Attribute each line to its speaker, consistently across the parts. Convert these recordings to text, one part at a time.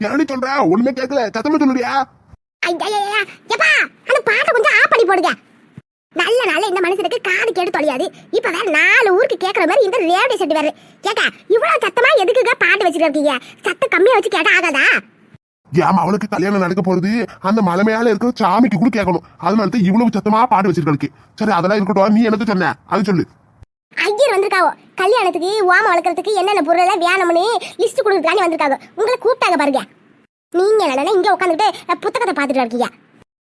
Speaker 1: யானி சொல்ற? ஒண்ணுமே கேக்கல. சத்தமா சொல்லுடியா?
Speaker 2: எப்பா அந்த பாட்டை கொஞ்சம் ஆஃப் பண்ணி போடுங்க. நல்ல நாள் இந்த மனுஷனுக்கு காது கேட்டு தொலையாது. இப்ப வேற நாலு ஊருக்கு கேக்குற மாதிரி இந்த ரேடியோ செட் வேற. கேக்கா இவ்வளவு சத்தமா எதுக்குங்க பாட்டு வச்சுட்டு இருக்கீங்க? சத்தம் கம்மியா வச்சு கேட்டா ஆகாதா?
Speaker 1: ஏமா அவளுக்கு கல்யாணம் நடக்க போறது அந்த மலை மேல இருக்கிற சாமிக்கு கூட கேட்கணும். அதனால தான் இவ்வளவு சத்தமா பாட்டு வச்சிருக்கலுக்கு சரி அதெல்லாம் இருக்கட்டும். நீ எனக்கு சொன்ன? அது சொல்லு.
Speaker 2: ஐயர் வந்திருக்காவோ? கல்யாணத்துக்கு ஓம வளர்க்கறதுக்கு என்னென்ன பொருள் எல்லாம் வேணும்னு லிஸ்ட் கொடுக்குறாங்க வந்திருக்காங்க. உங்களை கூப்பிட்டாங்க பாருங்க. நீங்க இல்லைன்னா இங்க உட்காந்துட்டு புத்தகத்தை பாத்துட்டு இருக்கீங்க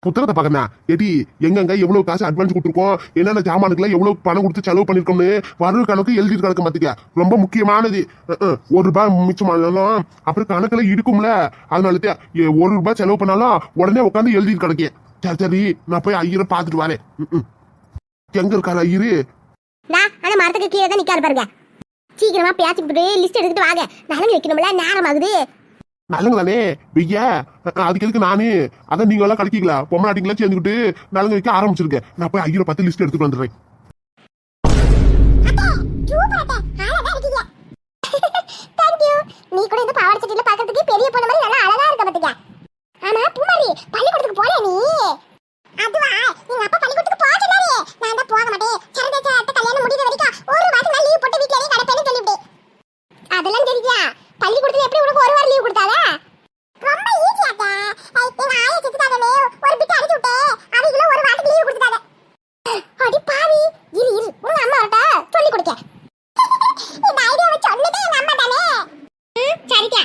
Speaker 1: புத்தகத்தை பார்க்கணும் எடி எங்கெங்க எவ்வளவு காசு அட்வான்ஸ் கொடுத்துருக்கோம்? என்னென்ன ஜாமானுக்குலாம் எவ்வளவு பணம் கொடுத்து செலவு பண்ணிருக்கோம்னு வரவு கணக்கு எழுதிட்டு கிடக்க மாத்திக்க ரொம்ப முக்கியமானது. ஒரு ரூபாய் மிச்சமானாலும் அப்புறம் கணக்குல இருக்கும்ல அதனால ஒரு ரூபாய் செலவு பண்ணாலும் உடனே உட்காந்து எழுதிட்டு கணக்கு சரி சரி நான் போய் ஐயரை பார்த்துட்டு வரேன். எங்க இருக்காரு ஐயரு?
Speaker 2: ஆனா மரத்துக்கு கீழே தான் நிக்காரு பாருங்க. சீக்கிரமா பேச்சுக்கிட்டு லிஸ்ட் எடுத்துட்டு வாங்க. நலங்கு வைக்கணும்ல நேரம் ஆகுது
Speaker 1: நலங்கு தானே? வெய்ய அதுக்கு எதுக்கு நானு? அதான் நீங்க எல்லாம் பொம்மை பொம்மநாட்டிங்களா சேர்ந்துக்கிட்டு நலங்கு வைக்க ஆரம்பிச்சிருக்கேன். நான் போய் ஐயரை பத்து லிஸ்ட் எடுத்துட்டு வந்துடுறேன்
Speaker 2: நீ கூட இந்த பாவாடை சட்டில பாக்கிறதுக்கு பெரிய பொண்ணு மாதிரி நல்லா அழகா இருக்க பாத்துக்க ஆமா பூமாரி பள்ளிக்கூடத்துக்கு போல நீ அதுவா எங்க அப்பா பள்ளிக்கூடத்துக்கு போக சொன்னாரு நான் தான் போக மாட்டேன் சரதேச்சா அத்தை கல்யாணம் முடியுற வரைக்கும் ஒரு வாரம் நான் லீவ் போட்டு வீட்லயே கிடப்பேன்னு சொல்லிவிட்டேன் அதெல்லாம் தெரியா பள்ளிக்கூடத்துல எப்படி உனக்கு ஒரு வாரம் லீவ் கொடுத்தாங்க ரொம்ப ஈஸியா அத்தை எங்க ஆயா செத்துட்டாங்கன்னு ஒரு பிட்டு அடிச்சு விட்டேன் அவங்களும் ஒரு வாரத்துக்கு லீவ் கொடுத்தாங்க அடி பாவி இரு இரு உங்க அம்மா வரட்ட சொல்லி கொடுக்க இந்த ஐடியாவை சொன்னதே எங்க அம்மா தானே சரிக்கா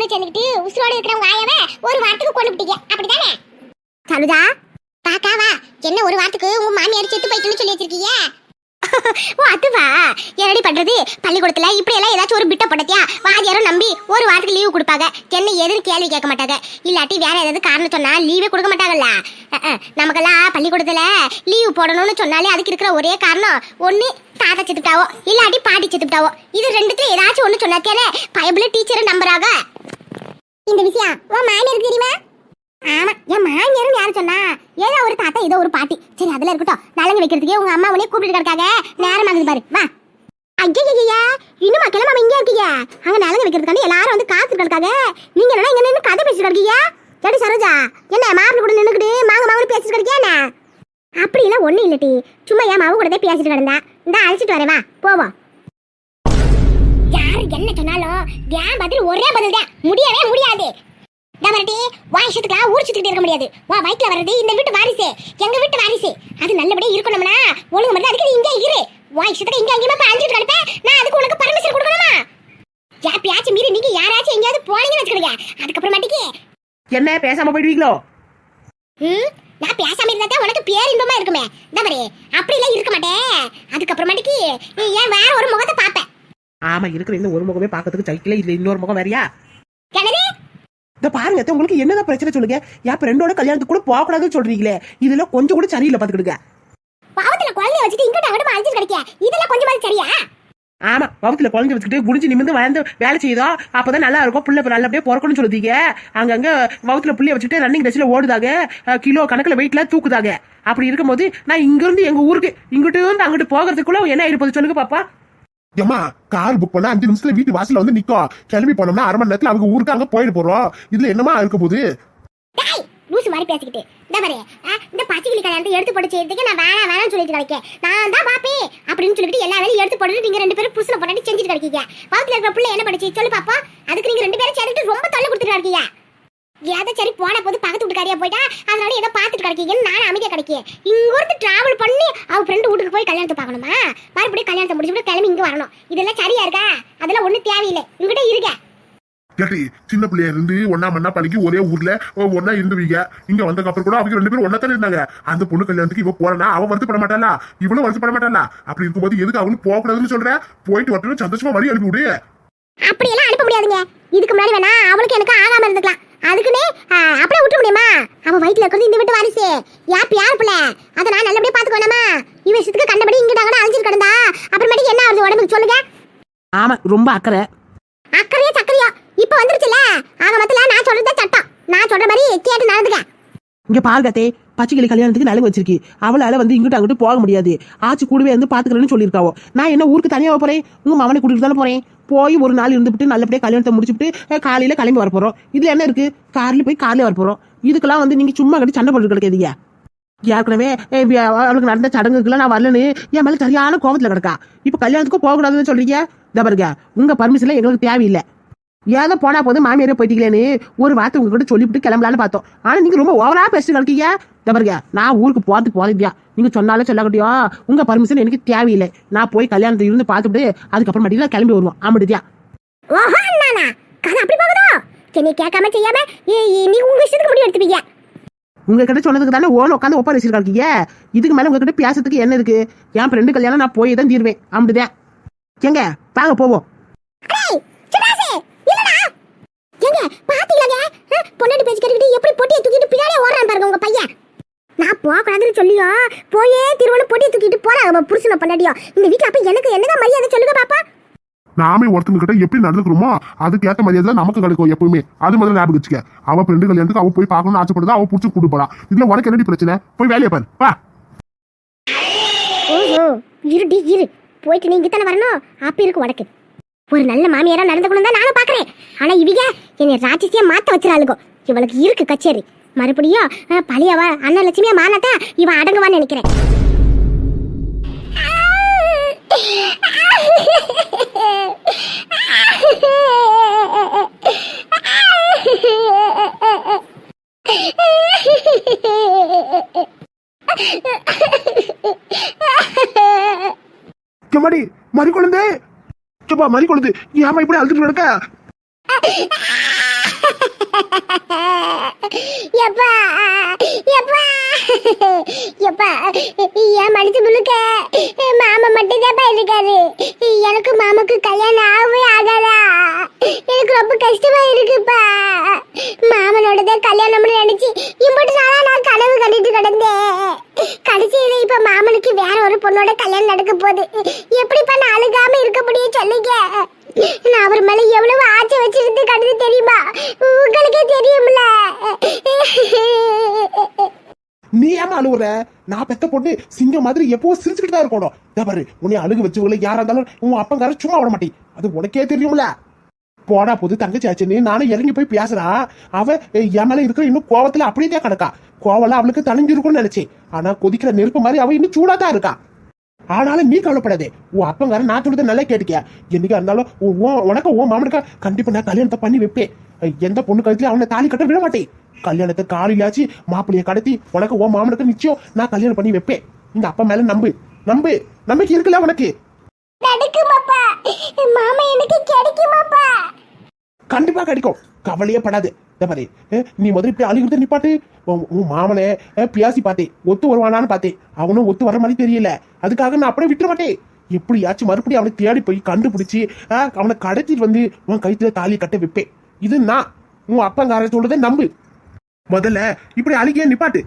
Speaker 2: அம்மா பொண்ணு சேர்ந்துக்கிட்டு உசுரோடு இருக்கிறவங்க ஆயாவ ஒரு வாரத்துக்கு கொண்டு விட்டீங்க. அப்படிதானே? சலுதா பாக்கா வா. என்ன ஒரு வாரத்துக்கு உங்க மாமியார் செத்து போயிட்டுன்னு சொல்லி வச்சிருக்கீங்க? ஓ அதுவா என்னடி பண்றது? பள்ளிக்கூடத்துல இப்படி எல்லாம் ஏதாச்சும் ஒரு பிட்ட படத்தியா வாதியாரும் நம்பி ஒரு வாரத்துக்கு லீவு கொடுப்பாங்க. என்ன எதுன்னு கேள்வி கேட்க மாட்டாங்க. இல்லாட்டி வேற ஏதாவது காரணம் சொன்னா லீவே கொடுக்க மாட்டாங்கல்ல? நமக்கெல்லாம் பள்ளிக்கூடத்துல லீவு போடணும்னு சொன்னாலே அதுக்கு இருக்கிற ஒரே காரணம் ஒன்னு தாத்தா செத்துட்டாவோ இல்லாட்டி பாட்டி செத்துட்டாவோ இது ரெண்டுத்துல ஏதாச்சும் ஒண்ணு சொன்னாக்கே பயபுல டீச்சரை நம்புறாங்க இந்த விஷயம் உன் மாமியாருக்கு தெரியுமா? ஆமா என் மாமியாரும் யாரு சொன்னா? ஏதோ ஒரு தாத்தா ஏதோ ஒரு பாட்டி. சரி அதெல்லாம் இருக்கட்டும். நலங்கு வைக்கிறதுக்கே உங்க அம்மா உனே கூப்பிட்டு கிடக்காங்க நேரம் ஆகுது பாரு. வா. ஐயா இன்னுமா கிளம்பாம இங்கே இருக்கீங்க? அங்க நலங்கு வைக்கிறதுக்காண்டி எல்லாரும் வந்து காத்து கிடக்காங்க நீங்க என்ன இங்க நின்று கதை பேசிட்டு கிடக்கீங்க சரி சரோஜா என்ன மாப்பிள்ள கூட நின்றுக்கிட்டு மாங்க மாங்க பேசிட்டு கிடக்கியா என்ன? அப்படிலாம் ஒண்ணும் இல்லட்டி சும்மா என் மாவு கூட தான் பேசிட்டு கிடந்தேன். இந்த அழைச்சிட்டு வரேன் வா போவோம். யாரு என்ன சொன்னாலும் ஏன் பதில் ஒரே பதில் தான் முடியவே முடியாது. டபரட்டி வா இஷ்டத்துக்குலாம் ஊர் சுத்திட்டு இருக்க முடியாது. வா வயிற்றுல வர்றது இந்த வீட்டு வாரிசு எங்க வீட்டு வாரிசு. அது நல்லபடியா இருக்கணும்னா ஒழுங்கு மட்டும் அதுக்கு நீ இங்கே இரு. வா இஷ்டத்துக்கு இங்க அங்கேயுமா அழிஞ்சிட்டு கிடப்பேன். நான் அதுக்கு உனக்கு பர்மிஷன் கொடுக்கணுமா? யாப்பியாச்சும் மீறி நீங்க யாராச்சும் எங்கேயாவது போனீங்கன்னு வச்சுக்கோங்க. அதுக்கப்புறமாட்டிக்கு.
Speaker 3: என்ன பேசாம போயிடுவீங்களோ?
Speaker 2: ம்? நான் பேசாம இருந்தா உனக்கு பேர் இன்பமா இருக்குமே டபரே அப்படிலாம் இருக்க மாட்டேன் அதுக்கப்புறமாட்டிக்கு ஏன் வேற ஒரு முகத்தை பார்ப்பேன்
Speaker 3: ஆமா இருக்கிற இந்த ஒரு முகமே பார்க்கறதுக்கு சைக்கிளே இதுல இன்னொரு முகம் வேறயா?
Speaker 2: என்னது?
Speaker 3: இந்த பாருங்க உங்களுக்கு என்னதான் பிரச்சனை சொல்லுங்க? என் ஃப்ரெண்டோட கல்யாணத்துக்கு கூட போக கூடாதுன்னு சொல்றீங்களே. இதுல கொஞ்சம் கூட சரியில்லை பாத்துக்கிடுங்க
Speaker 2: பாவத்துல குழந்தைய வச்சுட்டு இங்கிட்ட அங்கிட்ட அழிஞ்சிட்டு கிடைக்க இதெல்லாம் கொஞ்சம் சரியா?
Speaker 3: ஆமா வகுத்துல குழந்தை வச்சுக்கிட்டு குடிஞ்சு நிமிந்து வளர்ந்து வேலை செய்தோம் அப்பதான் நல்லா இருக்கும். புள்ள நல்லபடியா பிறக்கணும்னு சொல்லுதீங்க. அங்கங்க வகுத்துல புள்ளைய வச்சுட்டு ரன்னிங் ரேஸ்ல ஓடுதாங்க. அஹ், கிலோ கணக்குல வெயிட்ல தூக்குதாங்க. அப்படி இருக்கும்போது நான் இங்க இருந்து எங்க ஊருக்கு இங்கிட்டு இருந்து அங்கிட்டு போகிறதுக்குள்ள என்ன ஆயிருப்போது சொல்லுங்க பாப்பா.
Speaker 1: ஏம்மா கார் புக் பண்ணா அஞ்சு நிமிஷத்துல வீட்டு வாசல்ல வந்து நிக்கும். கிளம்பி போனோம்னா அரை மணி நேரத்துல அவங்க ஊருக்கு அங்க போயிட்டு போறோம். இதுல என்னமா இருக்க போகுது?
Speaker 2: டேய் லூசு மாதிரி பேசிக்கிட்டு. இந்த பாரு. இந்த பச்சைக்கிளி கல்யாணத்தை எடுத்து போட்டு செய்யறதுக்கு நான் வேணாம் வேணாம்னு சொல்லிட்டு கிடைக்கேன் நான் தான் பாப்பேன் அப்படின்னு சொல்லிட்டு எல்லா வேலையும் எடுத்து போட்டு நீங்க ரெண்டு பேரும் புதுசுல போட்டு செஞ்சுட்டு கிடைக்கீங்க. வகுத்துல இருக்கிற பிள்ளை என்ன படிச்சு சொல்லு பாப்பா. அதுக்கு நீங்க ரெண்டு பேரும் சேர்த்துட்டு ரொம்ப தொல்லை கொடுத்துட்டு இருக்கீங்க ஏதோ சரி போன போது பக்கத்து வீட்டுக்காரியா போயிட்டா அதனால ஏதோ பார்த்துட்டு கிடைக்கீங்கன்னு நான் அமைதியா கிடைக்கேன். இங்க ஒருத்தர் டிராவல் பண்ணி அவ ஃப்ரெண்டு வீட்டுக்கு போய் கல்யாணத்தை பார்க்கணுமா? மறுபடியும் கல்யாணத்தை முடிச்சுட்டு கிளம்பி இங்க வரணும். இதெல்லாம் சரியா இருக்கா? அதெல்லாம் ஒண்ணும் தேவையில்லை. உங்ககிட்ட இருக்க.
Speaker 1: கேட்டி சின்ன பிள்ளையா இருந்து ஒன்னா மண்ணா பழகி ஒரே ஊர்ல ஒ- ஒண்ணா இருந்துவீங்க. இங்க வந்ததுக்கு அப்புறம் கூட அவங்க ரெண்டு பேரும் ஒன்னா தானே இருந்தாங்க. அந்த பொண்ணு கல்யாணத்துக்கு இவ போறனா அவன் வருத்தப்பட மாட்டாளா? இவளும் வருத்தப்பட மாட்டாளா? அப்படி இருக்கும்போது எதுக்கு அவளும் போக கூடாதுன்னு சொல்ற? போயிட்டு வரட்டும் சந்தோஷமா வழி அனுப்பி விடு.
Speaker 2: அப்படியெல்லாம் அனுப்ப முடியாதுங்க. இதுக்கு முன்னாடி வேணா அவளுக்கு எனக்கு ஆகாம இருந்துக்கலாம். அதுக்குன்னு அப்படியே விட்டுற முடியுமா? அவ வயித்துல இருக்கிறது இந்த வீட்டு வாரிசு. யாப் யார் பிள்ளை? அதை நான் நல்லபடியா பாத்துக்கணுமா இவ விஷயத்துக்கு கண்டபடி இங்கிட்ட அங்கே அழிஞ்சிட்டு கிடந்தா. அப்புறமேட்டுக்கு என்ன ஆகுது உடம்புக்கு சொல்லுங்க.
Speaker 3: ஆமா ரொம்ப அக்கறை.
Speaker 2: அக்கறையா சக்கரையா. இப்ப வந்துருச்சுல ஆக மொத்தல நான் சொல்றது சட்டம். நான் சொல்ற மாதிரி கேட்டு நடந்துக்க.
Speaker 3: இங்க பாருங்க பச்சைக்கிளி கல்யாணத்துக்கு நலவு வச்சிருக்கு. அவளால வந்து இங்கிட்டு அங்கிட்டு போக முடியாது. ஆச்சு கூடவே வந்து பாத்துக்கிறேன்னு சொல்லியிருக்காவோ. நான் என்ன ஊருக்கு தனியாக போறேன்? உங்க மாமனை கூட்டிட்டு தானே போறேன்? போய் ஒரு நாள் இருந்துவிட்டு நல்லபடியாக கல்யாணத்தை முடிச்சுட்டு காலையில கிளம்பி வர போறோம். இதுல என்ன இருக்கு? கார்ல போய் கார்ல வர போறோம். இதுக்கெல்லாம் வந்து நீங்க சும்மா கட்டி சண்டை போட்டு கிடைக்காதீங்க. ஏற்கனவே அவளுக்கு நடந்த சடங்குக்குலாம் நான் வரலன்னு என் மேல சரியான கோபத்துல கிடக்கா. இப்ப கல்யாணத்துக்கும் போகக்கூடாதுன்னு சொல்றீங்க? இந்த பாருங்க உங்க பர்மிஷன்ல எங்களுக்கு தேவையில்லை. ஏதோ போனா போது மாமியாரே போயிட்டீங்களேன்னு ஒரு வார்த்தை உங்ககிட்ட சொல்லிவிட்டு கிளம்பலான்னு பார்த்தோம். ஆனா நீங்க ரொம்ப ஓவரா பேசிட்டு இருக்கீங்க இந்த பாருங்க நான் ஊருக்கு போறதுக்கு போறதியா நீங்க சொன்னாலும் சொல்லக்கட்டியோ உங்க பர்மிஷன் எனக்கு தேவையில்லை. நான் போய் கல்யாணத்தை இருந்து பார்த்துட்டு அதுக்கப்புறம் மட்டும் கிளம்பி வருவோம் ஆமாடியா?
Speaker 2: அப்படி போகுதோ? என்னை கேட்காம செய்யாம ஏ- ஏ, நீ உங்க இஷ்டத்துக்கு முடிவு எடுத்துப்பீங்க.
Speaker 3: உங்ககிட்ட சொன்னதுக்கு தானே ஓன் உட்காந்து ஒப்பா வச்சிருக்கீங்க இதுக்கு மேல உங்ககிட்ட பேசுறதுக்கு என்ன இருக்கு? என் ஃப்ரெண்டு கல்யாணம் நான் போய் தான் தீர்வேன். அப்படிதான் எங்க வாங்க போவோம்
Speaker 2: டேய் சுடாசே இல்லடா ஏங்க பாத்தீங்களாங்க அஹ், பொண்டாட்டி பேச்சு கேட்டுக்கிட்டு எப்படி பொட்டியை தூக்கிட்டு பின்னாடியே ஓடுறான் பாருங்க உங்க பையன் நான் போகக்கூடாதுன்னு சொல்லியோ? போயே திருவண்ணு பொட்டியை தூக்கிட்டு போறாங்க உங்க புருஷனை பொண்டாட்டியோ. இந்த வீட்டுல அப்ப எனக்கு என்னதான் மரியாதை சொல்லுங்க பாப்பா?
Speaker 1: நாமே ஒருத்தங்க கிட்ட எப்படி நடந்துக்கிறோமோ அதுக்கு ஏத்த மரியாதை நமக்கு கிடைக்கும் எப்பவுமே. அது முதல்ல ஞாபகம் வச்சுக்க. அவ ஃப்ரெண்டு கல்யாணத்துக்கு அவ போய் பார்க்கணும்னு ஆசைப்படுதா அவ புடிச்சு கூட்டு போறா. இதுல உனக்கு என்னடி பிரச்சனை? போய் வேலையை பாரு. வா.
Speaker 2: ஓஹோ இருடி இரு. போயிட்டு நீங்க தானே வரணும்? அப்ப இருக்கு உனக்கு. ஒரு நல்ல மாமியாரா நடந்துக்கணும் தான் நானும் பாக்குறேன். ஆனா இவங்க என்னை ராட்சசியா மாத்த வச்சிருக்காளுங்க இவளுக்கு இருக்கு கச்சேரி. மறுபடியும் பழியவ? அண்ணன் லட்சுமியா மானாத்தா இவன் அடங்குவான்னு நினைக்கிறேன்.
Speaker 1: சும்மாடி மறு குழந்தை சுப்பா மறி குழந்தை ஏமா இப்படி அழுதுட்டு கிடக்க?
Speaker 2: எப்பா எப்பா. எப்பா என் மனசு முழுக்க மாமா மட்டும்தான் இருக்காரு. எனக்கு மாமாக்கு கல்யாணம் ஆகவே ஆகாதா? எனக்கு ரொம்ப கஷ்டமா இருக்குப்பா. மாமனோட தான் கல்யாணம்னு நினைச்சு இம்பட்டு நாளா நான் கனவு கண்டுட்டு கிடந்தேன். கடைசியில இப்ப மாமனுக்கு வேற ஒரு பொண்ணோட கல்யாணம் நடக்க போகுது. எப்படிப்பா நான் அழுகாம இருக்க முடியும் சொல்லுங்க. நான் அவர் மேல எவ்வளவு ஆசை வச்சிருந்து கண்டது தெரியுமா? உங்களுக்கே தெரியும்ல.
Speaker 1: நீ ஏமா அழுவுற? நான் பெத்த பொண்ணு சிங்கம் மாதிரி எப்பவும் சிரிச்சுக்கிட்டு தான் இருக்கணும். இதை பாரு உன்னை அழுகு வச்சவங்கள யாரா இருந்தாலும் உன் அப்பங்கார சும்மா விட மாட்டேன். அது உனக்கே தெரியும்ல. போடா போது தங்கச்சி ஆச்சுன்னு நானும் இறங்கி போய் பேசுறா. அவ ஏய், என் மேல இருக்கிற இன்னும் கோவத்துல அப்படியே தான் கிடக்கா. கோவலாம் அவளுக்கு தணிஞ்சிருக்கும்னு நினைச்சேன். ஆனா கொதிக்கிற நெருப்பு மாதிரி அவ இன்னும் சூடா தான் இருக்கா. ஆனாலும் நீ கவலைப்படாதே. உன் அப்பங்கார நான் சொல்றதை நல்லா கேட்டுக்க என்னைக்கா இருந்தாலும் உன் உன் உனக்கு உன் மாமனுக்கா கண்டிப்பா நான் கல்யாணத்தை பண்ணி வைப்பேன். எந்த பொண்ணு கழுத்துல அவனை தாலி கட்ட விட மாட்டேன். கல்யாணத்தை காலையிலாச்சு மாப்பிள்ளைய கடத்தி உனக்கு உன் மாமனுக்கு நிச்சயம் நான் கல்யாணம் பண்ணி வைப்பேன். இந்த அப்பா மேல நம்பு. நம்பு. நம்பிக்கை இருக்குல்ல உனக்கு? கண்டிப்பா கிடைக்கும். கவலையே படாது. பாரு நீ முதல்ல இப்படி அழுகிறது நிப்பாட்டு உன் உன் மாமனை பியாசி பார்த்தேன். ஒத்து வருவானான்னு பார்த்தேன். அவனும் ஒத்து வர மாதிரி தெரியல. அதுக்காக நான் அப்படியே விட்டுற மாட்டேன். எப்படியாச்சும் மறுபடியும் அவனை தேடி போய் கண்டுபிடிச்சு அவனை கடத்திட்டு வந்து உன் கழுத்துல தாலி கட்ட வைப்பேன். இது நான். உன் அப்பங்கார சொல்றதை நம்பு. முதல்ல இப்படி அழுகிய நிப்பாட்டு.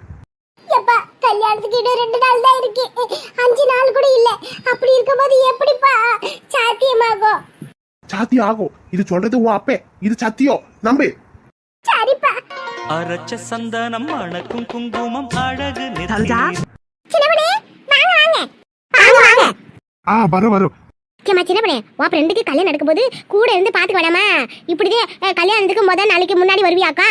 Speaker 2: எப்பா கல்யாணத்துக்கு இன்னும் ரெண்டு நாள் தான் இருக்கு. அஞ்சு நாள் கூட இல்ல. அப்படி இருக்கும்போது எப்படிப்பா? சாத்தியமாகும்
Speaker 1: சாத்தி ஆகும் இது சொல்றது உன் அப்பே. இது சத்தியம். நம்பு.
Speaker 2: சரிப்பா.
Speaker 4: அரைச்ச சந்தனம் அணக்கும் குங்குமம் அழகு
Speaker 3: தல்ஜா.
Speaker 4: நெத்தியில்
Speaker 2: சின்னப்பனே வாங்க வாங்க வாங்க வாங்க
Speaker 1: ஆ வரும் வரும்.
Speaker 2: ஏமா சின்னப்பனே உன் ஃப்ரெண்டுக்கு கல்யாணம் நடக்கும்போது கூட இருந்து பாத்துக்க வேணாமா? இப்படிதே அஹ், கல்யாணத்துக்கு முதல் நாளைக்கு முன்னாடி வருவியாக்கா?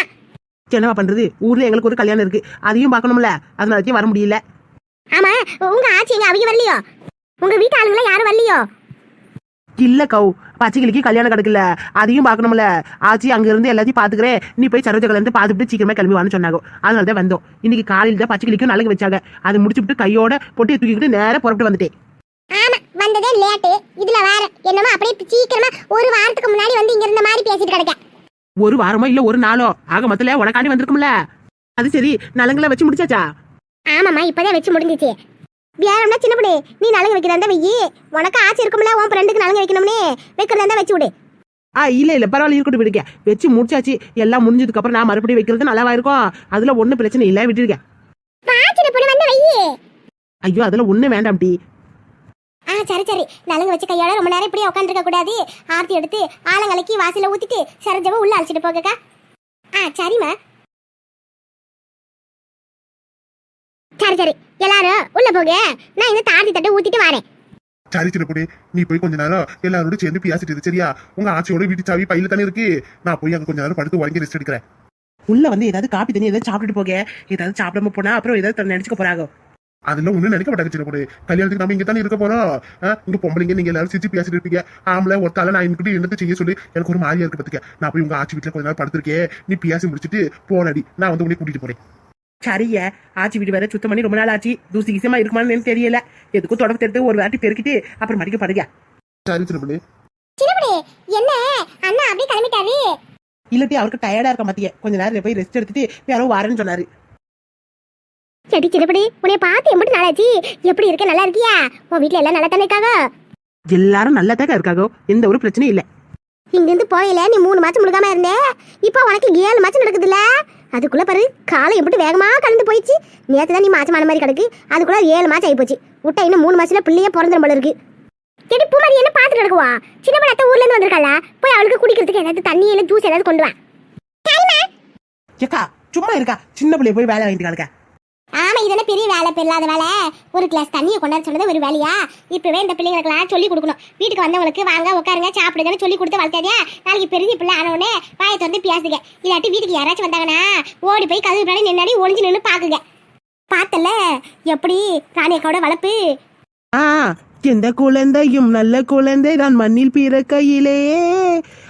Speaker 3: என்னவா பண்றது? ஊர்ல எங்களுக்கு ஒரு கல்யாணம் இருக்கு. அதையும் பார்க்கணும்ல. அதனாலத்தையும் வர முடியல.
Speaker 2: ஆமா உங்க ஆச்சி எங்க அவங்க வரலையோ? உங்க வீட்டு ஆளுங்கள யாரும் வரலையோ?
Speaker 3: இல்ல கௌ. பச்சைக்கிளிக்கு கல்யாணம் கிடக்கல. அதையும் பார்க்கணும்ல. ஆச்சி அங்க இருந்து எல்லாத்தையும் பாத்துக்கிறேன் நீ போய் சரோஜ கல்யாணத்தை பார்த்துட்டு சீக்கிரமா கிளம்பி வான்னு சொன்னாங்க. அதனால தான் வந்தோம். இன்னைக்கு காலையில தான் பச்சைக்கிளிக்கும் நலங்கு வச்சாங்க. அதை முடிச்சுட்டு கையோட பொட்டியை தூக்கிக்கிட்டு நேரா புறப்பட்டு வந்துட்டேன்.
Speaker 2: வந்ததே லேட்டு. இதுல வேற. என்னமோ அப்படியே சீக்கிரமா ஒரு வாரத்துக்கு முன்னாடி வந்து இங்க இருந்த மாதிரி பேசிட்டு கிடக்க
Speaker 3: ஒரு வாரமோ இல்ல ஒரு நாளோ? ஆக மொத்தல உனக்காண்டி வந்திருக்கும்ல. அது சரி நலங்குல வச்சு முடிச்சாச்சா?
Speaker 2: ஆமாம்மா இப்பதான் வச்சு முடிஞ்சிச்சு. வேறம்னா சின்ன பொண்ணு நீ நலங்கு வைக்கிறதா வெயி உனக்கு ஆசை இருக்கும்ல உன் ஃப்ரெண்டுக்கு நலங்கு வைக்கணும்னு. வைக்கிறதா வச்சு விடு.
Speaker 3: ஆ இல்ல இல்ல பரவாயில்ல இருக்கட்டும் விடுங்க. வச்சு முடிச்சாச்சு. எல்லாம் முடிஞ்சதுக்கு அப்புறம் நான் மறுபடியும் வைக்கிறது நல்லாவா இருக்கும் அதுல ஒண்ணும் பிரச்சனை இல்ல விட்டுருக்கேன் ஐயோ அதுல ஒண்ணு வேண்டாம் டி.
Speaker 2: சரி சரி. நலங்கு வச்சு கையோட ரொம்ப நேரம் இப்படியே உட்காந்துருக்க கூடாது. ஆர்த்தி எடுத்து ஆலங்கலைக்கு வாசல்ல ஊத்திட்டு சரஜவை உள்ள அழைச்சிட்டு போகக்கா. ஆ சரிம்மா. சரி சரி. எல்லாரும் உள்ள போங்க. நான் இந்த தாண்டி தட்டை ஊத்திட்டு வரேன்.
Speaker 1: சரி சின்ன பொண்ணு. நீ போய் கொஞ்ச நேரம் எல்லாரோட சேர்ந்து பேசிட்டு இரு, சரியா? உங்க ஆச்சியோட வீட்டு சாவி பையில தானே இருக்கு. நான் போய் அங்க கொஞ்ச நேரம் படுத்து வாங்கி ரெஸ்ட் எடுக்கிறேன்.
Speaker 3: உள்ள வந்து ஏதாவது காப்பி தண்ணி ஏதாவது சாப்பிட்டுட்டு போக. ஏதாவது சாப்பிடாம போனா அப்புறம் ஏதாவது நினைச்சுக்க போறாங்க
Speaker 1: அதெல்லாம் ஒண்ணும் நினைக்க மாட்டாங்க சின்ன பொண்ணு. கல்யாணத்துக்கு நம்ம இங்க தானே இருக்க போறோம். ஆ, இங்க பொம்பளைங்க நீங்க எல்லாரும் சிரிச்சு பேசிட்டு இருப்பீங்க. ஆம்பளை ஒருத்தால நான் இன்னைக்கு என்னத்த செய்ய சொல்லி எனக்கு ஒரு மாதிரியா இருக்கு பாத்துக்க. நான் போய் உங்க ஆச்சி வீட்டுல கொஞ்ச நேரம் படுத்திருக்கேன். நீ பேசி முடிச்சிட்டு போனடி. நான் வந்து உன்னை கூட்டிட்டு போறேன்.
Speaker 3: சரிங்க. ஆச்சி வீடு வேற சுத்தம் பண்ணி ரொம்ப நாள் ஆச்சு. தூசி கிசமா இருக்குமான்னு எனக்கு தெரியல. எதுக்கும் தொடர்பு எடுத்து ஒரு வாட்டி பெருக்கிட்டு அப்புறம் மடிக்க படுங்க.
Speaker 1: சரி சின்ன பொண்ணு.
Speaker 2: என்ன? அண்ணா அப்படியே கிளம்பிட்டாரு.
Speaker 3: இல்லாட்டி அவருக்கு டயர்டா இருக்க மாட்டிய. கொஞ்ச நேரம் போய் ரெஸ்ட் எடுத்துட்டு யாரோ வரேன்னு சொன்னாரு.
Speaker 2: செடி சின்னப்படி உன்னை பார்த்து எப்படி நாளாச்சு. எப்படி இருக்க? நல்லா இருக்கியா? உன் வீட்ல எல்லாம் நல்லா தானே இருக்காங்க
Speaker 3: எல்லாரும் நல்லா தான் இருக்காங்க எந்த ஒரு பிரச்சனையும் இல்ல.
Speaker 2: இங்கிருந்து போயில நீ மூணு மாசம் முழுகாம இருந்தே. இப்போ உனக்கு ஏழு மாசம் நடக்குதுல்ல. அதுக்குள்ள பாரு காலம் எப்படி வேகமா கலந்து போயிடுச்சு. தான் நீ மாசமான மாதிரி கிடக்கு. அதுக்குள்ள ஏழு மாசம் ஆகி போச்சு விட்டா இன்னும் மூணு மாசத்துல பிள்ளையே பிறந்துடும் போல இருக்கு. செடி பூமாரி என்ன பார்த்துட்டு கிடக்குவா? சின்ன படத்தை ஊர்ல இருந்து வந்திருக்காள? போய் அவளுக்கு குடிக்கிறதுக்கு ஏதாவது தண்ணி இல்லை ஜூஸ் ஏதாவது கொண்டு வா.
Speaker 3: சும்மா இருக்கா? சின்ன பிள்ளைய போய் வேலை வாங்கிட்டு கிடக்க
Speaker 2: ஆமா இதென்ன பெரிய வேலை பெல்லாத வேலை? ஒரு கிளாஸ் தண்ணியை கொண்டாட சொன்னது ஒரு வேலையா? இப்பவே இந்த பிள்ளைங்களுக்கெல்லாம் சொல்லி கொடுக்கணும். வீட்டுக்கு வந்தவங்களுக்கு வாங்க உட்காருங்க சாப்பிடுங்கன்னு சொல்லி கொடுத்து வளர்த்தாதியா நாளைக்கு பெரிய பிள்ளை ஆனவுடனே வாயை திறந்து பேசுங்க. இல்லாட்டி வீட்டுக்கு யாராச்சும் வந்தாங்கன்னா ஓடி போய் கதவு பின்னாடி நின்னாடி ஒளிஞ்சு நின்று பாக்குங்க பார்த்தல? எப்படி? ராணியக்காவோட வளர்ப்பு?
Speaker 3: ஆ எந்த குழந்தையும் நல்ல குழந்தை தான் மண்ணில் பிறக்கையிலே.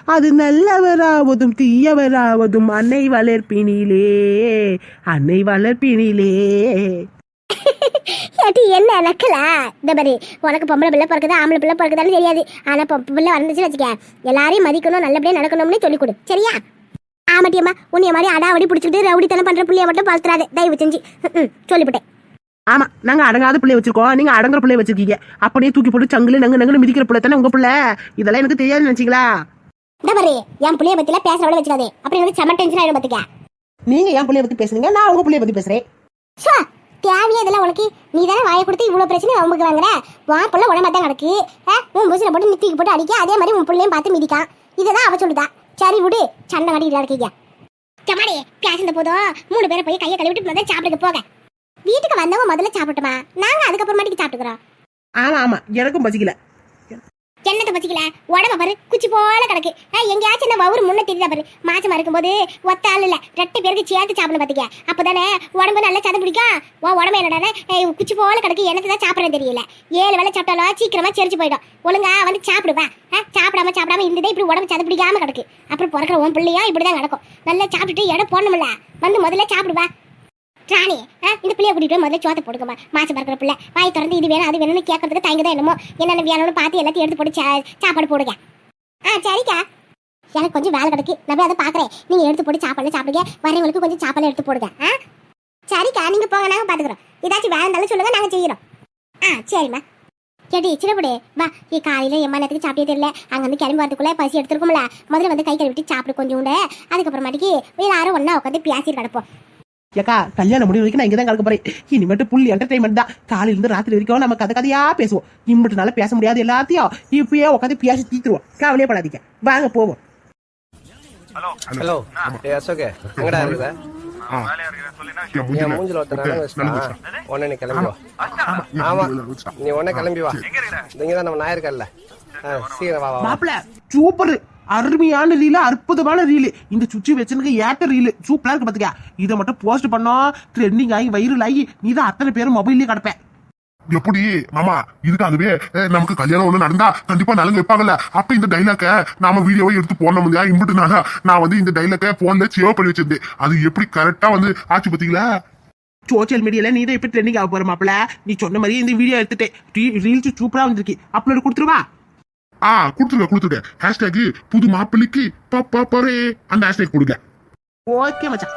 Speaker 3: அது நல்லவராவதும் தீயவராவதும் அன்னை வளர்ப்பினிலே அன்னை வளர்ப்பினிலே
Speaker 2: ஏட்டி என்ன நக்கல? இந்த மாதிரி உனக்கு பொம்பளை பிள்ளை பிறக்குதா ஆம்பளை பிள்ளை பிறக்குதான்னு தெரியாது. ஆனா பொம்பளை பிள்ளை வந்துச்சுன்னு வச்சுக்க எல்லாரையும் மதிக்கணும் நல்லபடியா நடக்கணும்னு சொல்லி கொடு. சரியா? ஆமாட்டியம்மா உன்னைய மாதிரி அடாவடி பிடிச்சிக்கிட்டு ரவுடித்தனம் பண்ற பிள்ளைய மட்டும் பழுத்துறாது தயவு செஞ்சு. சொல்லிவிட்டேன்
Speaker 3: ஆமா நாங்க அடங்காத பிள்ளை வச்சிருக்கோம். நீங்க அடங்குற பிள்ளை வச்சிருக்கீங்க. அப்படியே தூக்கி போட்டு சங்குல நங்கு நங்குன்னு மிதிக்கிற பிள்ளை தானே உங்க பிள்ளை? இதெல்லாம் எனக்கு தெரியாதுன்னு நினைச்சீங்களா?
Speaker 2: இந்த மாதிரி என் பிள்ளைய பத்திலாம் பேசுறவள வச்சுக்காதே அப்புறம் எனக்கு செம்ம டென்ஷன் ஆயிடும் பாத்துக்க.
Speaker 3: நீங்க என் பிள்ளைய பத்தி பேசுறீங்க நான் உங்க பிள்ளைய பத்தி பேசுறேன்.
Speaker 2: சோ தேவையா இதெல்லாம் உனக்கு. நீ தானே வாயை கொடுத்து இவ்வளவு பிரச்சனை அவங்களுக்கு வாங்குற? உன் பிள்ளை உடம்பா தான் கிடக்கு. உன் புசில போட்டு நித்திக்கு போட்டு அடிக்க. அதே மாதிரி உன் பிள்ளையும் பார்த்து மிதிக்கான். இதுதான் அவ சொல்லுதா. சரி விடு சண்டை கட்டிட்டு இருக்கீங்க. சமாடி பேசுன போதும். மூணு பேரை போய் கையை கழுவிட்டு முதல்ல சாப்பிடுங்க போக. வீட்டுக்கு வந்தவங்க முதல்ல சாப்பிட்டுமா? நாங்க அதுக்கப்புறமாட்டிக்கு சாப்பிட்டுக்கிறோம்.
Speaker 3: ஆமா ஆமா. எனக்கும் பசிக்கல.
Speaker 2: என்னத்தை பச்சிக்கல உடம்ப பாரு குச்சி போல கிடக்கு. எங்கேயாச்சும் என்ன வவுறு முன்ன தெரியுதா பாரு? மாசமா இருக்கும்போது ஒத்த ஆள் இல்ல. ரெண்டு பேருக்கு சேர்த்து சாப்பிடணும் பாத்துக்க. அப்பதானே உடம்பு நல்லா சதம் பிடிக்கும் உன் உடம்பு என்னடா குச்சி போல கிடக்கு. எனக்கு தான் சாப்பிட தெரியல. ஏழு வேலை சாப்பிட்டாலும் சீக்கிரமா செரிச்சு போயிடும். ஒழுங்கா வந்து சாப்பிடுவேன். சாப்பிடாம சாப்பிடாம இருந்ததே இப்படி உடம்பு சதம் பிடிக்காம கிடக்கு. அப்புறம் பிறக்கிற உன் பிள்ளையும் இப்படிதான் நடக்கும் நல்லா சாப்பிட்டுட்டு இடம் போடணும்ல. வந்து முதல்ல சாப்பிடுவேன் ராணி இந்த பிள்ளைய கூட்டிட்டு போய் முதல்ல சோத்த போடுங்கம்மா மாசம் பறக்கிற பிள்ளை. வாய் திறந்து இது வேணும் அது வேணும்னு கேட்கறதுக்கு தயங்க தான் என்னமோ. என்னென்ன வேணும்னு பார்த்து எல்லாத்தையும் எடுத்து போட்டு சா- சாப்பாடு போடுங்க. ஆ சரிக்கா. எனக்கு கொஞ்சம் வேலை கிடக்கு. நான் போய் அதை பார்க்குறேன் நீங்கள் எடுத்து போட்டு சாப்பாடு சாப்பிடுங்க. வரவங்களுக்கு கொஞ்சம் சாப்பாடு எடுத்து போடுங்க. ஆ? சரிக்கா நீங்கள் போங்க நாங்கள் பார்த்துக்குறோம் ஏதாச்சும் வேலை இருந்தாலும் சொல்லுங்கள் நாங்கள் செய்கிறோம் ஆ சரிம்மா. கேட்டி சின்னப்படு வா. நீ காலையில் எம்மா நேரத்துக்கு சாப்பிட்டே தெரியல. அங்கே வந்து கிளம்பி வரதுக்குள்ளே பசி எடுத்துருக்கோம்ல. முதல்ல வந்து கை கழுவிட்டு சாப்பிடு கொஞ்சம் உண்டு அதுக்கப்புறமாட்டிக்கு எல்லாரும் ஒன்றா உட்காந்து பேசிட்டு கிடப்போம்.
Speaker 3: ஏக்கா கல்யாணம் முடிவு வரைக்கும் நான் இங்க தான் கலக்க போறேன். இனிமேட்டு புல் என்டர்டைன்மெண்ட் தான். காலையில இருந்து ராத்திரி வரைக்கும் நம்ம கதை கதையா பேசுவோம். இம்பிட்டுனால பேச முடியாது எல்லாத்தையும் இப்பயே உட்காந்து பேசி தீத்துருவோம். கவலையே படாதீங்க. வாங்க போவோம்.
Speaker 5: ஹலோ. ஏ அசோகே எங்கடா இருக்குத உடனே நீ கிளம்பி வா. ஆமா. நீ உடனே கிளம்பி வா. இங்க தான் நம்ம நாயிருக்கல்ல சீக்கிரம் வா வா வா.
Speaker 3: மாப்பிள சூப்பர். அருமையான ரீலு அற்புதமான ரீலு இந்த சுச்சி வச்சனுக்கு ஏட்ட ரீலு சூப்பரா இருக்கு பாத்துக்க. இதை மட்டும் போஸ்ட் பண்ணோம் ட்ரெண்டிங் ஆகி வைரல் ஆகி நீ தான் அத்தனை பேரும் மொபைல்லயே கிடப்பேன்
Speaker 1: எப்படி? மாமா இதுக்காகவே அஹ், நமக்கு கல்யாணம் ஒண்ணு நடந்தா கண்டிப்பா நலங்கு வைப்பாங்கல்ல. அப்ப இந்த டைலாக்க நாம வீடியோவை எடுத்து போடணும் இல்லையா? இம்புட்டுனால நான் வந்து இந்த டைலாக்க போன்ல சேவ் பண்ணி வச்சிருந்தேன். அது எப்படி கரெக்டா வந்து ஆச்சு பாத்தீங்களா?
Speaker 3: சோசியல் மீடியால நீ தான் இப்ப ட்ரெண்டிங் ஆக போற மாப்பிள நீ சொன்ன மாதிரியே இந்த வீடியோ எடுத்துட்டேன். ரீல்ஸ் சூப்பரா வந்திருக்கு. அப்லோட் கொடுத்துருவா?
Speaker 1: ஆ கொடுத்துருக்க கொடுத்துருக்க ஹேஷ்டேக் புது மாப்பிள்ளைக்கு பாப்பா பரே. அந்த ஹேஷ்டேக் கொடுங்க.
Speaker 3: ஓகே மச்சான்.